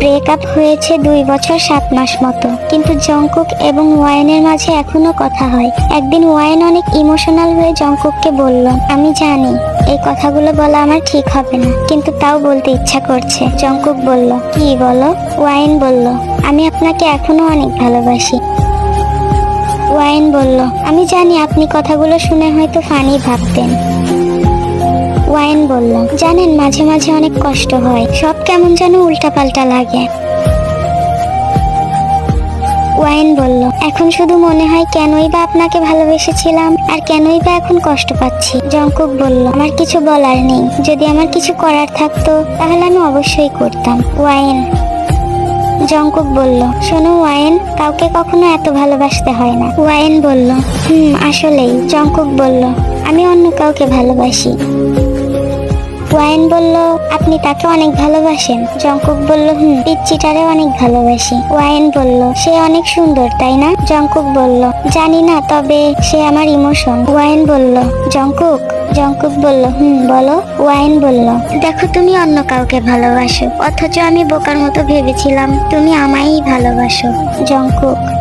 Breakup হয়েছে দুই বছর সাত মাস মতো। কিন্তু জঙ্কুক এবং ওয়াইনের মাঝে এখনও কথা হয়। একদিন ওয়াইন অনেক ইমোশনাল হয়ে জঙ্কুককে বলল, আমি জানি, এই কথাগুলো বলা আমার ঠিক হবে না, কিন্তু তাও বলতে ইচ্ছা করছে। জঙ্কুক বলল, কি বলো? ওয়াইন বলল, আমি আপনাকে এখনও অনেক ভালোবাসি। ওয়াইন বলল, আমি জানি আপনি কথাগুলো শুনে হয়তো ফানি ভাবতেন। ওয়াইন বলল জানেন, মাঝে মাঝে অনেক কষ্ট হয়। সব কেমন যেন উল্টাপাল্টা লাগে। ওয়াইন বলল, এখন শুধু মনে হয় কেনই বা আপনাকে ভালোবেসেছিলাম আর কেনই বা এখন কষ্ট পাচ্ছি। জঙ্কুক বলল, আমার কিছু বলার নেই। যদি আমার কিছু করার থাকতো, তাহলে আমি অবশ্যই করতাম। ওয়াইন। জঙ্কুক বলল, শোনো ওয়াইন, কাউকে কখনো এত ভালোবাসতে হয় না। ওয়াইন বলল, হুম, আসলেই। জঙ্কুক বলল, আমি অন্য কাউকে ভালোবাসি। ওয়াইন বলল, আপনি তাকে অনেক ভালোবাসেন। জঙ্কুক বলল, হুম, পিচ্চিটারে অনেক ভালোবাসি। ওয়াইন বলল, সে অনেক সুন্দর, তাই না? জঙ্কুক বলল, জানি না, তবে সে আমার ইমোশন। ওয়াইন বলল জঙ্কুক জঙ্কুক বলল, হুম, বলো। ওয়াইন বলল, দেখো, তুমি অন্য কাউকে ভালোবাসো, অথচ আমি বোকার মতো ভেবেছিলাম, তুমি আমায়ই ভালোবাসো। জঙ্কুক